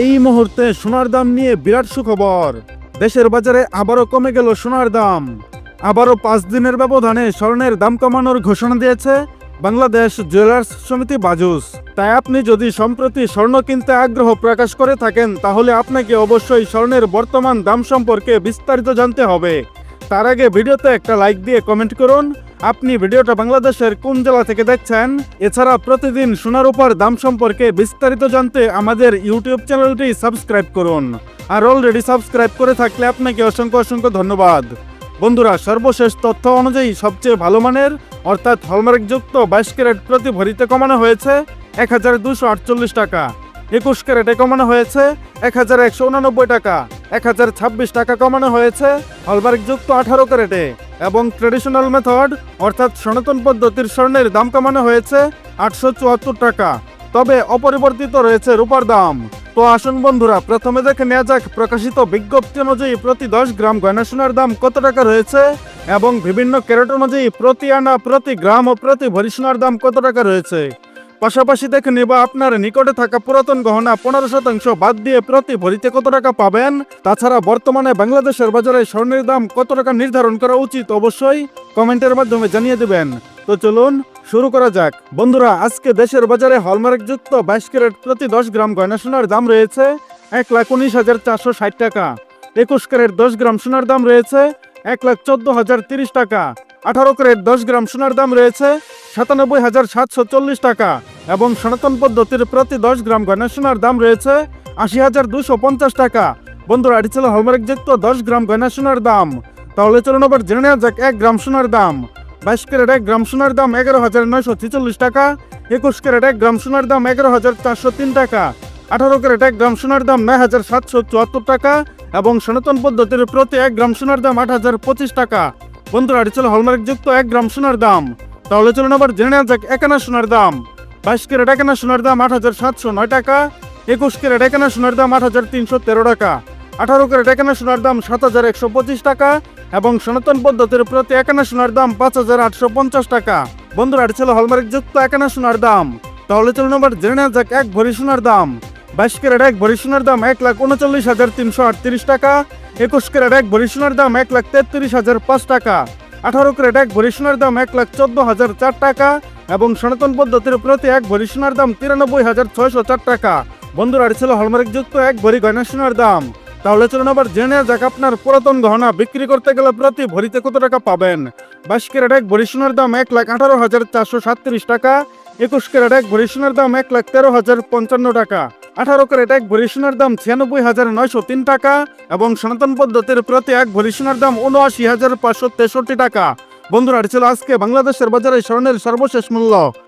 এই মুহূর্তে সোনার দাম নিয়ে বিরাট সুখবর। দেশের বাজারে আবারও কমে গেল সোনার দাম। আবারও পাঁচ দিনের ব্যবধানে স্বর্ণের দাম কমানোর ঘোষণা দিয়েছে বাংলাদেশ জুয়েলার্স সমিতি বাজুস। তাই আপনি যদি সম্প্রতি স্বর্ণ কিনতে আগ্রহ প্রকাশ করে থাকেন, তাহলে আপনাকে অবশ্যই স্বর্ণের বর্তমান দাম সম্পর্কে বিস্তারিত জানতে হবে। তার আগে ভিডিওতে একটা লাইক দিয়ে কমেন্ট করুন। আপনি ভিডিওটা বাংলাদেশের কোন জেলা থেকে দেখছেন? এছাড়া প্রতিদিন সোনার উপর দাম সম্পর্কে বিস্তারিত জানতে আমাদের ইউটিউব চ্যানেলটি সাবস্ক্রাইব করুন। আর অলরেডি সাবস্ক্রাইব করে থাকলে আপনাকে অসংখ্য অসংখ্য ধন্যবাদ। বন্ধুরা, সর্বশেষ তথ্য অনুযায়ী সবচেয়ে ভালো মানের, অর্থাৎ হলমার্কযুক্ত বাইশ ক্যারেট প্রতি ভরিতে কমানো হয়েছে এক হাজার দুশো আটচল্লিশ টাকা। একুশ ক্যারেটে কমানো হয়েছে এক হাজার একশো উনানব্বই টাকা। এক হাজার ছাব্বিশ টাকা কমানো হয়েছে হলমার্কযুক্ত আঠারো ক্যারেটে এবং ট্রেডিশনাল মেথড অর্থাৎ সনাতন পদ্ধতির স্বর্ণের দাম কমানো হয়েছে আটশো চুয়াত্তর টাকা। তবে অপরিবর্তিত রয়েছে রূপার দাম। তো আসুন বন্ধুরা, প্রথমে দেখে নেওয়া যাক প্রকাশিত বিজ্ঞপ্তি অনুযায়ী প্রতি দশ গ্রাম গয়না সোনার দাম কত টাকা রয়েছে এবং বিভিন্ন ক্যারেট অনুযায়ী প্রতি আনা, প্রতি গ্রাম ও প্রতি ভরি সোনার দাম কত টাকা রয়েছে। পাশাপাশি দেখে নিব আপনার নিকটে থাকা পুরাতন গহনা পনেরো শতাংশ বাদ দিয়ে প্রতি ভরিতে কত টাকা পাবেন? তাছাড়া বর্তমানে বাংলাদেশের বাজারে স্বর্ণের দাম কত টাকা নির্ধারণ করা উচিত অবশ্যই কমেন্টের মাধ্যমে জানিয়ে দেবেন। তো চলুন শুরু করা যাক। বন্ধুরা, আজকে দেশের বাজারে হলমার্কযুক্ত বাইশ ক্যারেট প্রতি দশ গ্রাম গয়না সোনার দাম রয়েছে এক লাখ উনিশ হাজার চারশো ষাট টাকা। একুশ ক্যারেট দশ গ্রাম সোনার দাম রয়েছে এক লাখ চোদ্দ হাজার তিরিশ টাকা। আঠারো ক্যারেট দশ গ্রাম সোনার দাম রয়েছে সাতানব্বই হাজার সাতশো চল্লিশ টাকা। এবং সনাতন পদ্ধতির প্রতি দশ গ্রাম গয়না সোনার দাম রয়েছে আশি হাজার দুশো পঞ্চাশ টাকা। বন্ধুরা, এটি ছিল হলমার্কযুক্ত দশ গ্রাম গয়না সোনার দাম। তাহলে চলুন আবার জেনে নেওয়া যাক, এক গ্রাম সোনার দাম। বাইশ ক্যারেট এক গ্রাম সোনার দাম এগারো হাজার নয়শো ছেচল্লিশ টাকা। একুশ ক্যারেট এক গ্রাম সোনার দাম এগারো হাজার চারশো তিন টাকা। আঠারো ক্যারেট এক গ্রাম সোনার দাম নয় হাজার সাতশো চুয়াত্তর টাকা এবং সনাতন পদ্ধতির প্রতি এক গ্রাম সোনার দাম আট হাজার পঁচিশ টাকা। বন্ধুরা, এটি ছিল হলমার্কযুক্ত এক গ্রাম সোনার দাম। তাহলে চলুন আবার জেনে নেওয়া যাক, একানা সোনার দাম। বাইশ ক্যারেট একানা সোনার দাম আট হাজার সাতশো নয় টাকা। একুশ ক্যারেট একানা সোনার দাম আট হাজার তিনশো তেরো টাকা। আঠারো ক্যারেট একানা সোনার দাম সাত হাজার একশো পঁচিশ টাকা এবং সনাতন পদ্ধতির প্রতি একানা সোনার দাম পাঁচ হাজার আটশো পঞ্চাশ টাকা। বন্ধুরা, এটি ছিল হলমার্কযুক্ত একানা সোনার দাম। তাহলে চলুন আবার জেনে নেওয়া যাক এক ভরি সোনার দাম। বাইশ ক্যারেট এক ভরি সোনার দাম এক লাখ উনচল্লিশ হাজার তিনশো আটত্রিশ টাকা। একুশ ক্যারেট এক ভরি সোনার দাম এক লাখ তেত্রিশ হাজার পাঁচ টাকা। আঠারো ক্যারেট এক ভরি সোনার দাম এক লাখ চোদ্দ হাজার চার টাকা। এবং সনাতন পদ্ধতির প্রতি এক ভরি সোনার দাম তিরানব্বই হাজার ছয়শো চার টাকা। বন্ধুরা ছিল হলমার্কযুক্ত এক ভরি গয়না সোনার দাম। তাহলে চলুন আবার জেনে যাক আপনার পুরাতন গহনা বিক্রি করতে গেলে প্রতি ভরিতে কত টাকা পাবেন। বাইশ ক্যারেট এক ভরি সোনার দাম এক লাখ আঠারো হাজার চারশো সাতত্রিশ টাকা। একুশ ক্যারেট এক ভরি সোনার দাম এক লাখ তেরো হাজার পঞ্চান্ন টাকা। আঠারো ক্যারেট এক ভরি সোনার দাম ছিয়ানব্বই হাজার নয়শো তিন টাকা এবং সনাতন পদ্ধতির প্রতি এক ভরি সোনার দাম উনআশি হাজার পাঁচশো তেষট্টি টাকা। বন্ধুরা ছিল আজকে বাংলাদেশের বাজারে স্বর্ণের সর্বশেষ মূল্য।